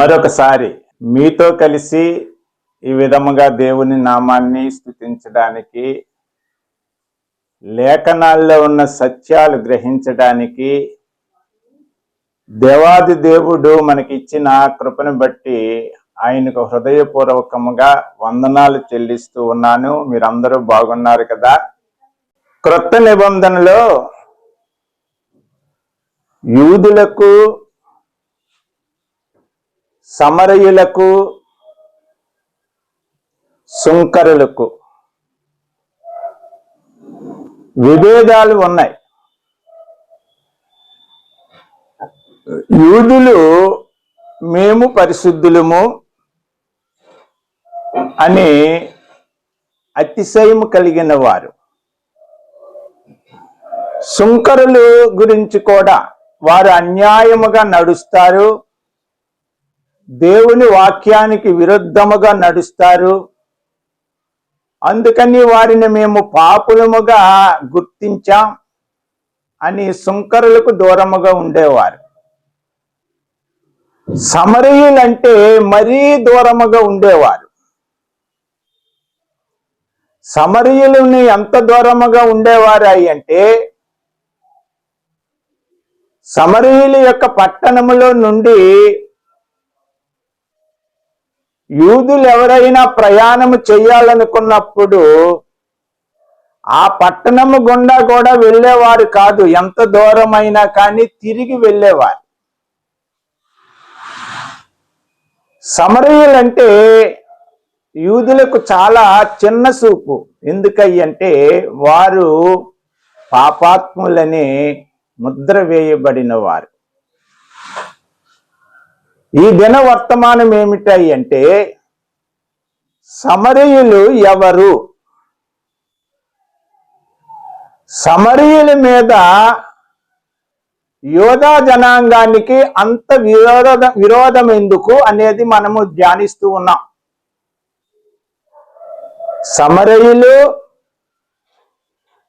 మరొకసారి మీతో కలిసి ఈ విధముగా దేవుని నామాన్ని స్థుతించడానికి లేఖనాల్లో ఉన్న సత్యాలు గ్రహించడానికి దేవాది దేవుడు మనకి ఇచ్చిన కృపను బట్టి ఆయనకు హృదయపూర్వకముగా వందనాలు చెల్లిస్తూ ఉన్నాను. మీరందరూ బాగున్నారు కదా? క్రొత్త నిబంధనలో యూదులకు సమరయులకు సుంకరులకు విభేదాలు ఉన్నాయి. యూదులు మేము పరిశుద్ధులము అని అతిశయం కలిగిన వారు. సుంకరులు గురించి కూడా వారు అన్యాయముగా నడుస్తారు. దేవుని వాక్యానికి విరుద్ధముగా నడుస్తారు. అందుకని వారిని మేము పాపులముగా గుర్తించాం అని సుంకరులకు దూరముగా ఉండేవారు. సమరయులంటే మరీ దూరముగా ఉండేవారు. సమరయులని ఎంత దూరముగా ఉండేవారు అంటే సమరయుల యొక్క పట్టణములో నుండి యూదులు ఎవరైనా ప్రయాణము చేయాలనుకున్నప్పుడు ఆ పట్టణము గుండా కూడా వెళ్ళేవారు కాదు. ఎంత దూరమైనా కానీ తిరిగి వెళ్ళేవారు. సమరయులంటే యూదులకు చాలా చిన్న చూపు ఎందుకయ్యంటే వారు పాపాత్ములని ముద్ర వేయబడిన వారు ఈ దిన వర్తమానం ఏమిటాయి అంటే సమరయులు ఎవరు? సమరయుల మీద యోధా జనాంగానికి అంత విరోధ విరోధం ఎందుకు అనేది మనము ధ్యానిస్తూ ఉన్నాం. సమరయులు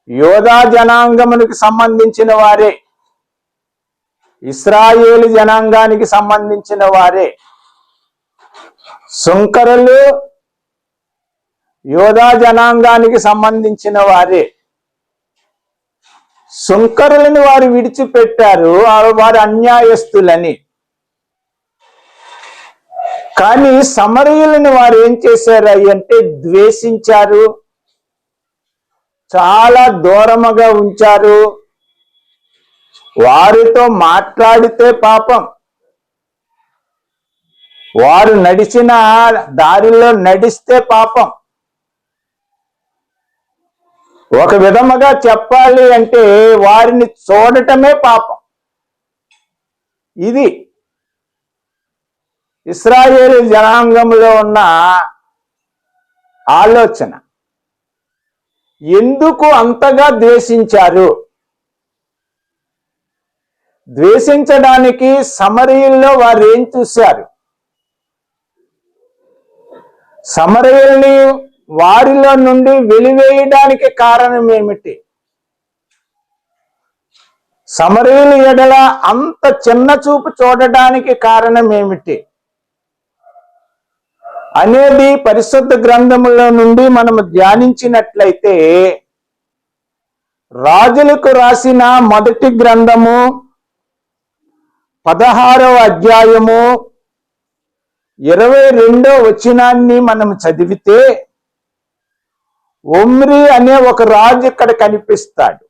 యోధా జనాంగమునికి సంబంధించిన వారే. ఇస్రాయేలు జనాంగానికి సంబంధించిన వారే. సుంకరులు యోధా జనాంగానికి సంబంధించిన వారే. సుంకరులను వారు విడిచిపెట్టారు వారు అన్యాయస్తులని. కానీ సమరయులను వారు ఏం చేశారు అంటే ద్వేషించారు చాలా దూరముగా ఉంచారు. వారితో మాట్లాడితే పాపం. వారు నడిచిన దారిలో నడిస్తే పాపం. ఒక విధముగా చెప్పాలి అంటే వారిని చూడటమే పాపం. ఇది ఇస్రాయేల్ జనాంగంలో ఉన్న ఆలోచన. ఎందుకు అంతగా ద్వేషించారు? ద్వేషించడానికి సమరీల్లో వారు ఏం చూశారు? సమరయుల్ని వారిలో నుండి వెలివేయడానికి కారణం ఏమిటి? సమరీలు ఎడల అంత చిన్న చూపు చూడడానికి కారణం ఏమిటి? అనేది పరిశుద్ధ గ్రంథములో నుండి మనం ధ్యానించినట్లయితే రాజులకు రాసిన మొదటి గ్రంథము పదహారవ అధ్యాయము ఇరవై రెండో వచనాన్ని మనం చదివితే ఒమ్రి అనే ఒక రాజు ఇక్కడ కనిపిస్తాడు.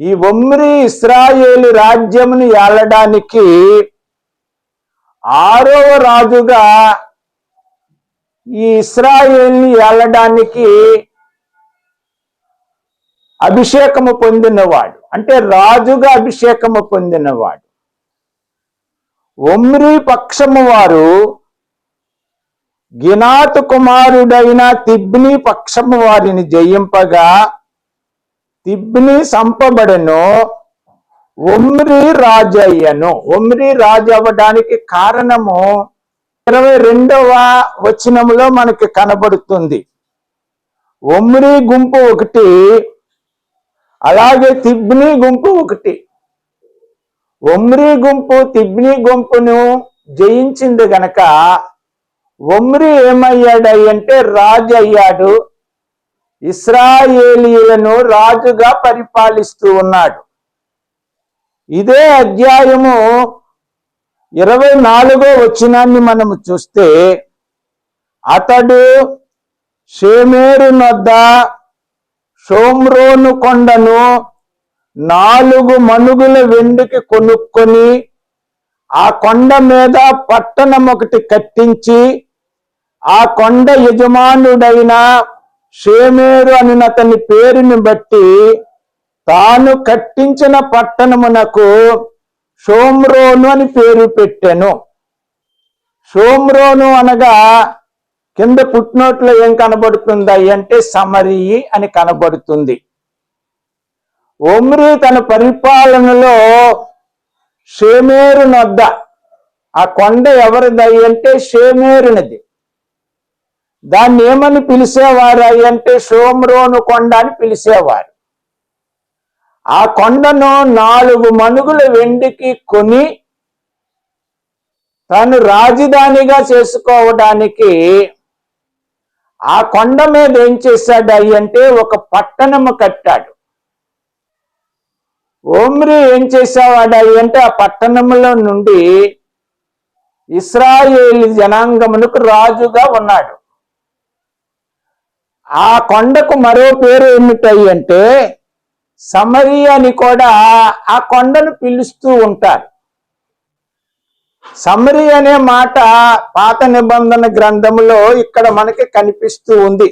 ఈ ఒమ్రి ఇస్రాయేలు రాజ్యంను ఏలడానికి ఆరవ రాజుగా ఈ ఇస్రాయేల్ని ఏలడానికి అభిషేకము పొందినవాడు. అంటే రాజుగా అభిషేకము పొందినవాడు. ఒమ్రి పక్షము వారు గినాత్ కుమారుడైన తిబ్ని పక్షము వారిని జయింపగా తిబ్ని సంపబడను ఒమ్రి రాజయ్యను. ఒమ్రి రాజు అవ్వడానికి కారణము ఇరవై రెండవ వచనములో మనకి కనబడుతుంది. ఒమ్రి గుంపు ఒకటి అలాగే తిబ్ని గుంపు ఒకటి. ఒమ్రీ గుంపు తిబ్ని గుంపును జయించింది గనక ఒమ్రి ఏమయ్యాడు అంటే రాజు అయ్యాడు. ఇస్రాయేలీలను రాజుగా పరిపాలిస్తూ ఉన్నాడు. ఇదే అధ్యాయము ఇరవై నాలుగో వచనాన్ని మనము చూస్తే అతడు షేమేరు నొద్ద షోమ్రోను కొండను నాలుగు మనుగుల వెండికి కొనుక్కొని ఆ కొండ మీద పట్టణం ఒకటి కట్టించి ఆ కొండ యజమానుడైన షేమేరు అని అతని పేరుని బట్టి తాను కట్టించిన పట్టణమునకు షోమ్రోను అని పేరు పెట్టెను. షోమ్రోను అనగా కింద పుట్నోట్లో ఏం కనబడుతుంది? అంటే సమరీ అని కనబడుతుంది. ఒమ్రి తన పరిపాలనలో షేమేరు నొద్ద. ఆ కొండ ఎవరిది? అంటే షేమేరునిది. దాన్ని ఏమని పిలిచేవారు? అంటే షోమ్రోను కొండ అని పిలిచేవారు. ఆ కొండను నాలుగు మనుగుల వెండికి కొని తను రాజధానిగా చేసుకోవడానికి ఆ కొండ మీద ఏం చేశాడు అంటే ఒక పట్టణము కట్టాడు. ఓమ్రి ఏం చేసేవాడు అంటే ఆ పట్టణంలో నుండి ఇస్రాయేల్ జనాంగమునకు రాజుగా ఉన్నాడు. ఆ కొండకు మరో పేరు ఏమిటాయి అంటే సమరి అని కూడా ఆ కొండను పిలుస్తూ ఉంటారు. సమరి అనే మాట పాత నిబంధన గ్రంథములో ఇక్కడ మనకి కనిపిస్తూ ఉంది.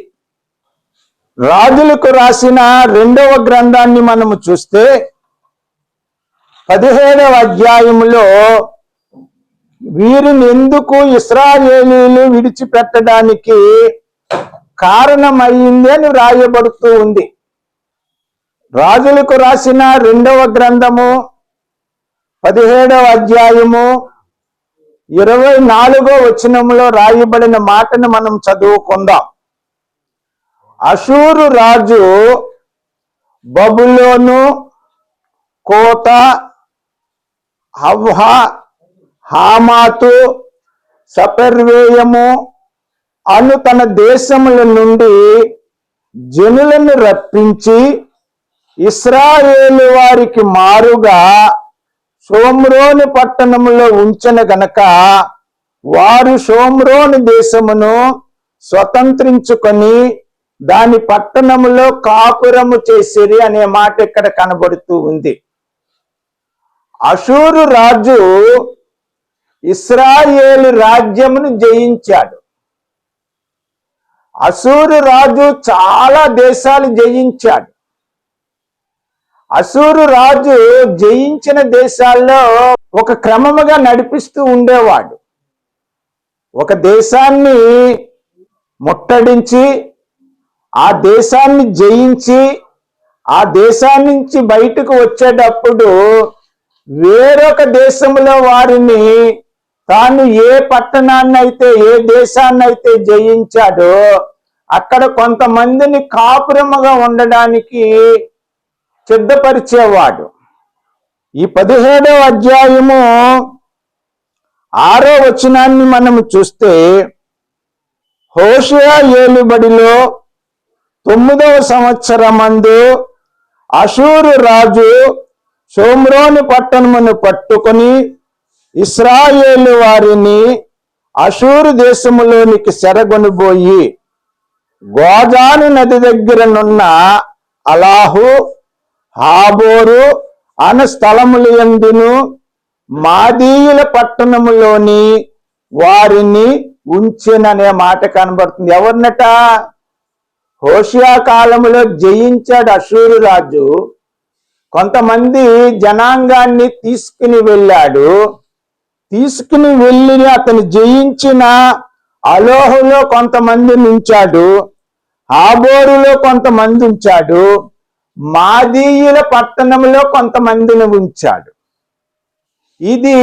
రాజులకు రాసిన రెండవ గ్రంథాన్ని మనము చూస్తే పదిహేడవ అధ్యాయములో వీరిని ఎందుకు ఇస్రాయేలీలు విడిచిపెట్టడానికి కారణమయ్యింది అని వ్రాయబడుతూ ఉంది. రాజులకు రాసిన రెండవ గ్రంథము పదిహేడవ అధ్యాయము ఇరవై నాలుగో వచనంలో రాయబడిన మాటను మనం చదువుకుందాం. అషూరు రాజు బబులోను కోత హవ్హ హామాతు సపర్వేయము అను తన దేశముల నుండి జనులను రప్పించి ఇస్రాయేలు వారికి మారుగా సోమ్రోని పట్టణములో ఉంచిన గనక వారు సోమ్రోని దేశమును స్వతంత్రించుకొని దాని పట్టణములో కాపురము చేసిరి అనే మాట ఇక్కడ కనబడుతూ ఉంది. అసూరు రాజు ఇస్రాయేలు రాజ్యమును జయించాడు. అసూరు రాజు చాలా దేశాలు జయించాడు. అసూరు రాజు జయించిన దేశాల్లో ఒక క్రమముగా నడిపిస్తూ ఉండేవాడు. ఒక దేశాన్ని ముట్టడించి ఆ దేశాన్ని జయించి ఆ దేశాన్ని నుంచి బయటకు వచ్చేటప్పుడు వేరొక దేశంలో వారిని తాను ఏ పట్టణాన్ని అయితే ఏ దేశాన్ని అయితే జయించాడో అక్కడ కొంతమందిని కాపురముగా ఉండడానికి సిద్ధపరిచేవాడు. ఈ పదిహేడవ అధ్యాయము ఆరో వచనాన్ని మనము చూస్తే హోషియా ఏలుబడిలో తొమ్మిదవ సంవత్సరమందు అషూరు రాజు సోమ్రోని పట్టణమును పట్టుకొని ఇస్రాయేలు వారిని అషూరు దేశములోనికి సెరగొనిపోయి గోజాను నది దగ్గరనున్న అలాహు హాబోరు అన స్థలముల ఎందును? మాదీయుల పట్టణములోని వారిని ఉంచెననే మాట కనబడుతుంది. ఎవరినట? హోషియా కాలములో జయించాడు అషూరు రాజు. కొంతమంది జనాంగాన్ని తీసుకుని వెళ్ళాడు. తీసుకుని వెళ్ళి అతను జయించిన అలోహలో కొంతమందిని ఉంచాడు ఆబోరులో కొంతమంది ఉంచాడు. మాదీయుల పట్టణంలో కొంతమందిని ఉంచాడు. ఇది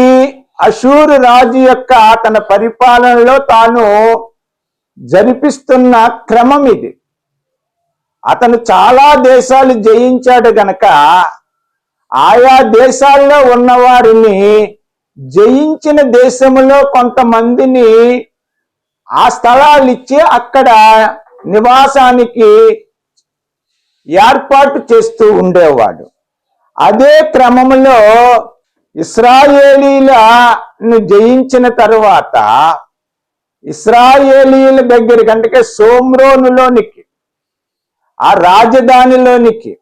అశూరు రాజు యొక్క తన పరిపాలనలో తాను జరిపిస్తున్న క్రమం ఇది. అతను చాలా దేశాలు జయించాడు గనక ఆయా దేశాల్లో ఉన్నవారిని జయించిన దేశంలో కొంతమందిని ఆ స్థలాలు ఇచ్చి అక్కడ నివాసానికి ఏర్పాటు చేస్తూ ఉండేవాడు. అదే క్రమంలో ఇస్రాయేలీలను జయించిన తరువాత ఇస్రాయేలీల దగ్గరికి అంటే సోమ్రోనులోనికి ఆ రాజధానిలోనికి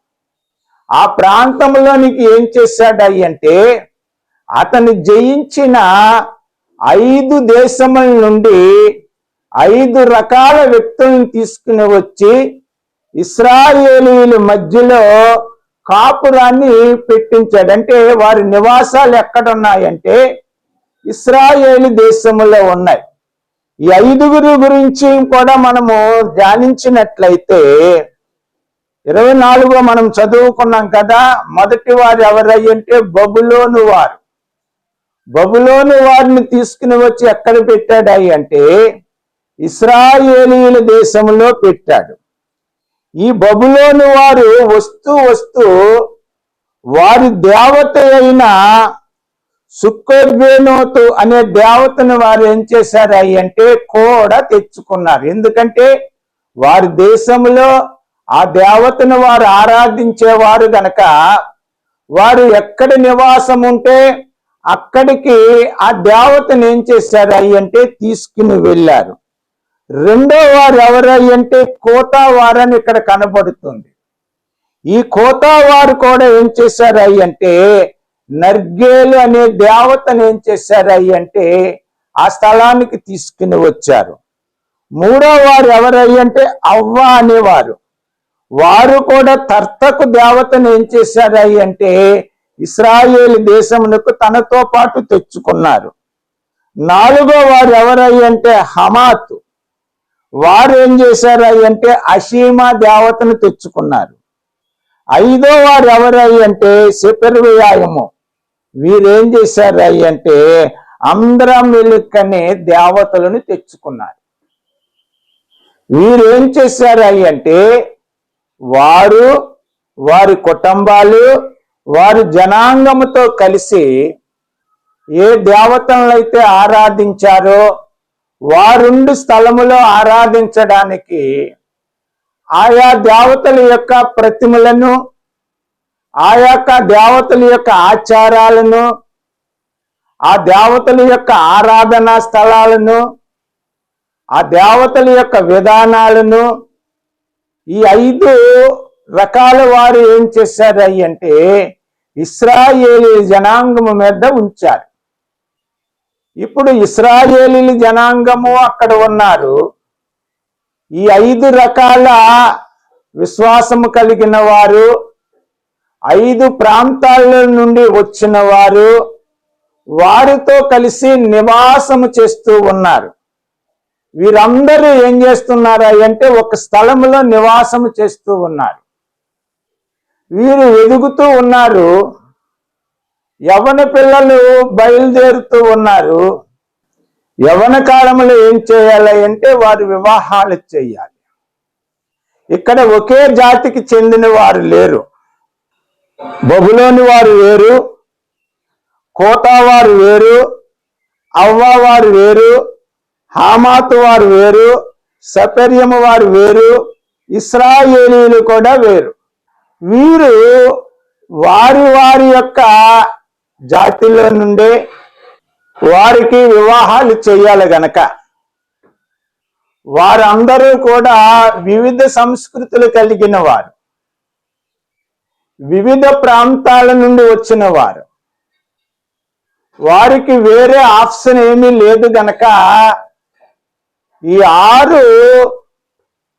ఆ ప్రాంతంలోనికి ఏం చేశాడు అంటే అతను జయించిన ఐదు దేశముల నుండి ఐదు రకాల వ్యక్తులను తీసుకుని వచ్చి ఇస్రాయేలీల మధ్యలో కాపురాన్ని పెట్టించాడు. అంటే వారి నివాసాలు ఎక్కడున్నాయంటే ఇస్రాయేలు దేశంలో ఉన్నాయి. ఈ ఐదుగురు గురించి కూడా మనము ధ్యానించినట్లయితే ఇరవై నాలుగో మనం చదువుకున్నాం కదా మొదటి వారు ఎవరయ్యంటే బబులోను వారు. బబులోను వారిని తీసుకుని వచ్చి ఎక్కడ పెట్టాడు అంటే ఇస్రాయేలీల దేశంలో పెట్టాడు. ఈ బబులోని వారు వస్తూ వస్తూ వారి దేవత అయిన సుక్కోద్వేనోతు అనే దేవతను వారు ఏం చేశారు అంటే కూడా తెచ్చుకున్నారు. ఎందుకంటే వారి దేశంలో ఆ దేవతను వారు ఆరాధించేవారు గనక వారు ఎక్కడ నివాసం ఉంటే అక్కడికి ఆ దేవతను ఏం చేశారు అంటే తీసుకుని వెళ్ళారు. రెండో వారు ఎవరయ్యంటే కోతావారు అని ఇక్కడ కనబడుతుంది. ఈ కోతావారు కూడా ఏం చేశారు అంటే నర్గేలు అనే దేవతను ఏం చేశారు అంటే ఆ స్థలానికి తీసుకుని వచ్చారు. మూడో వారు ఎవరయ్యంటే అవ్వ అనేవారు. వారు కూడా తర్తకు దేవతను ఏం చేశారు అంటే ఇస్రాయేల్ దేశమునకు తనతో పాటు తెచ్చుకున్నారు. నాలుగో వారు ఎవరయ్యంటే హమాతు. వారు ఏం చేశారు అంటే అసీమ దేవతను తెచ్చుకున్నారు. ఐదో వారు ఎవరయ్యి అంటే శపర్వ్యాయము. వీరేం చేశారు అంటే అంద్రమిలిక్ దేవతలను తెచ్చుకున్నారు. వీరేం చేశారు అంటే వారు వారి కుటుంబాలు వారి జనాంగముతో కలిసి ఏ దేవతలైతే ఆరాధించారో వారుండు స్థలములో ఆరాధించడానికి ఆయా దేవతల యొక్క ప్రతిమలను ఆ యొక్క దేవతల యొక్క ఆచారాలను ఆ దేవతల యొక్క ఆరాధనా స్థలాలను ఆ దేవతల యొక్క విధానాలను ఈ ఐదు రకాల వారు ఏం చేశారు అంటే ఇస్రాయేలీ జనాంగము మీద ఉంచారు. ఇప్పుడు ఇస్రాయేలీ జనాంగము అక్కడ ఉన్నారు. ఈ ఐదు రకాల విశ్వాసము కలిగిన వారు ఐదు ప్రాంతాల నుండి వచ్చిన వారు వారితో కలిసి నివాసము చేస్తూ ఉన్నారు. వీరందరూ ఏం చేస్తున్నారు అంటే ఒక స్థలంలో నివాసము చేస్తూ ఉన్నారు. వీరు ఎదుగుతూ ఉన్నారు. యవన పిల్లలు బయలుదేరుతూ ఉన్నారు. యవన కాలంలో ఏం చేయాలి అంటే వారు వివాహాలు చేయాలి. ఇక్కడ ఒకే జాతికి చెందిన వారు లేరు. బబులోని వారు వేరు కోటా వారు వేరు అవ్వ వారు వేరు హామాతు వారు వేరు సపర్యము వారు వేరు ఇస్రాయేలీలు కూడా వేరు. వీరు వారి వారి యొక్క జాతిలో నుండే వారికి వివాహాలు చేయాలి గనక. వారందరూ కూడా వివిధ సంస్కృతులు కలిగిన వారు. వివిధ ప్రాంతాల నుండి వచ్చిన వారు. వారికి వేరే ఆప్షన్ ఏమీ లేదు గనక ఈ ఆరు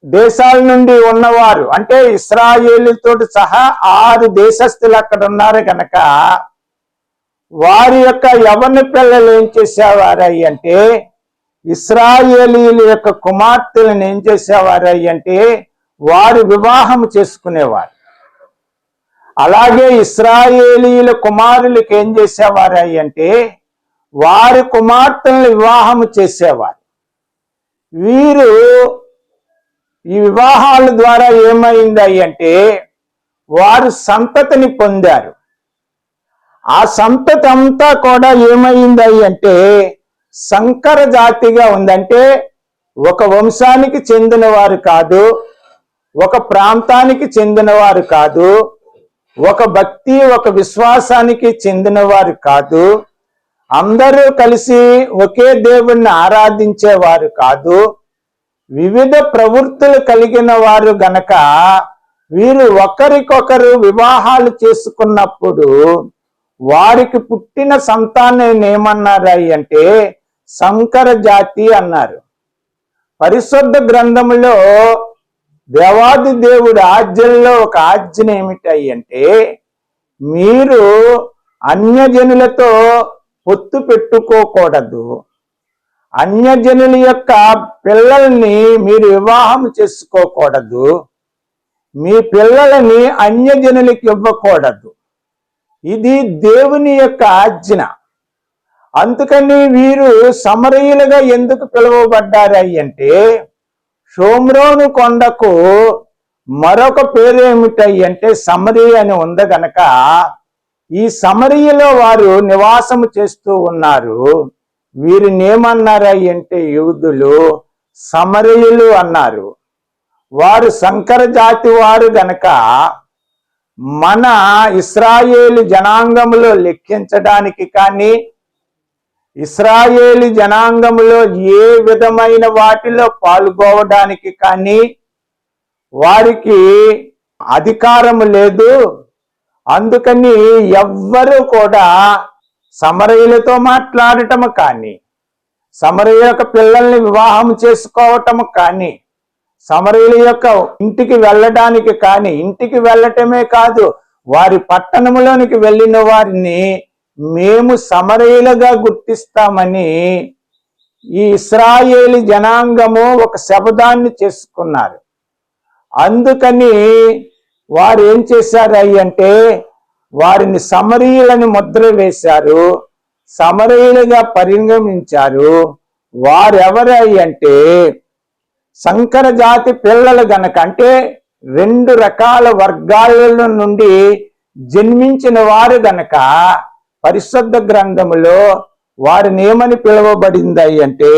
దేశాల నుండి ఉన్నవారు అంటే ఇస్రాయేలీతో సహా ఆరు దేశస్తులు అక్కడ ఉన్నారు కనుక వారి యొక్క ఎవరిని పిల్లలు ఏం చేసేవారై అంటే ఇస్రాయేలీల యొక్క కుమార్తెలను ఏం చేసేవారై అంటే వారు వివాహం చేసుకునేవారు. అలాగే ఇస్రాయేలీల కుమారులకు ఏం చేసేవారై అంటే వారి కుమార్తెలను వివాహం చేసేవారు. వీరు ఈ వివాహాల ద్వారా ఏమైంది అంటే వారు సంతతిని పొందారు. ఆ సంతతి అంతా కూడా ఏమైంది అంటే సంకర జాతిగా ఉందంటే ఒక వంశానికి చెందిన వారు కాదు ఒక ప్రాంతానికి చెందిన వారు కాదు ఒక భక్తి ఒక విశ్వాసానికి చెందిన వారు కాదు అందరూ కలిసి ఒకే దేవుణ్ణి ఆరాధించేవారు కాదు వివిధ ప్రవృత్తులు కలిగిన వారు గనక వీరు ఒకరికొకరు వివాహాలు చేసుకున్నప్పుడు వారికి పుట్టిన సంతానం ఏమన్నారు అంటే సంకర జాతి అన్నారు. పరిశుద్ధ గ్రంథములో దేవాది దేవుడు ఆజ్ఞల్లో ఒక ఆజ్ఞ ఏమిటాయి అంటే మీరు అన్యజనులతో పొత్తు పెట్టుకోకూడదు. అన్యజనుల యొక్క పిల్లల్ని మీరు వివాహం చేసుకోకూడదు. మీ పిల్లలని అన్యజనులకి ఇవ్వకూడదు. ఇది దేవుని యొక్క ఆజ్ఞ. అందుకని వీరు సమరయులుగా ఎందుకు పిలువబడ్డారు అంటే షోమ్రోను కొండకు మరొక పేరు ఏమిటై అంటే సమరి అని ఉంది గనక ఈ సమరియలో వారు నివాసము చేస్తూ ఉన్నారు. వీరిని ఏమన్నారా అంటే యూదులు సమరయులు అన్నారు. వారు సంకర జాతి వారు గనక మన ఇస్రాయేలు జనాంగంలో లెక్కించడానికి కానీ ఇస్రాయేలు జనాంగంలో ఏ విధమైన వాటిలో పాల్గొవడానికి కానీ వారికి అధికారం లేదు. అందుకని ఎవ్వరూ కూడా సమరయులతో మాట్లాడటం కానీ సమరయుల యొక్క పిల్లల్ని వివాహం చేసుకోవటము కానీ సమరయుల యొక్క ఇంటికి వెళ్ళడానికి కానీ ఇంటికి వెళ్ళటమే కాదు వారి పట్టణములోనికి వెళ్ళిన వారిని మేము సమరయులుగా గుర్తిస్తామని ఈ ఇస్రాయేలి జనాంగము ఒక శబ్దాన్ని చేసుకున్నారు. అందుకని వారు ఏం చేశారు అంటే వారిని సమరీయులని ముద్ర వేశారు సమరీయులుగా పరిగమించారు వారెవరై అంటే సంకర జాతి పిల్లలు గనక అంటే రెండు రకాల వర్గాల నుండి జన్మించిన వారు గనక పరిశుద్ధ గ్రంథములో వారినేమని పిలువబడింది అంటే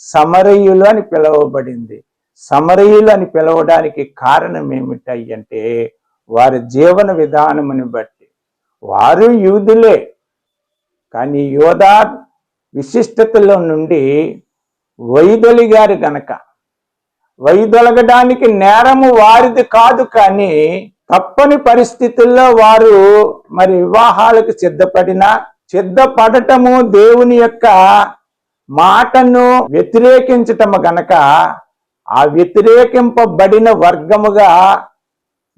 సమరయులు అని పిలువబడింది. సమరయులు అని పిలవడానికి కారణం ఏమిటై అంటే వారి జీవన విధానముని బట్టి. వారు యూదులే కానీ యోధా విశిష్టతలో నుండి వైదొలిగారు గనక వైదొలగడానికి నేరము వారిది కాదు కానీ తప్పని పరిస్థితుల్లో వారు మరి వివాహాలకు సిద్ధపడిన సిద్ధపడటము దేవుని యొక్క మాటను వ్యతిరేకించటము గనక ఆ వ్యతిరేకింపబడిన వర్గముగా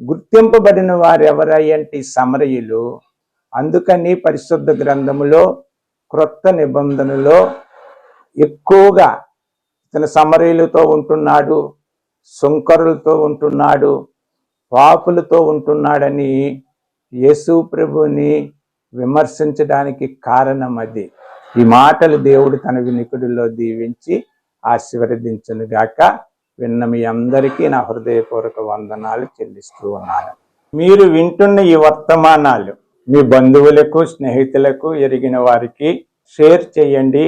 గుర్తింపబడిన వారు ఎవరయ్యంటే సమరయులు. అందుకని పరిశుద్ధ గ్రంథములో క్రొత్త నిబంధనలో ఎక్కువగా ఇతను సమరీలతో ఉంటున్నాడు సుంకరులతో ఉంటున్నాడు పాపులతో ఉంటున్నాడని యేసు ప్రభుని విమర్శించడానికి కారణం అది. ఈ మాటలు దేవుడు తన వినికుడిలో దీవించి ఆశీర్వదించను గాక విన్న మీ అందరికీ నా హృదయపూర్వక వందనాలు చెల్లిస్తూ ఉన్నాను. మీరు వింటున్న ఈ వర్తమానాలు మీ బంధువులకు స్నేహితులకు ఎరిగిన వారికి షేర్ చేయండి.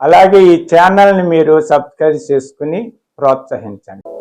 అలాగే ఈ ఛానల్ని మీరు సబ్స్క్రైబ్ చేసుకుని ప్రోత్సహించండి.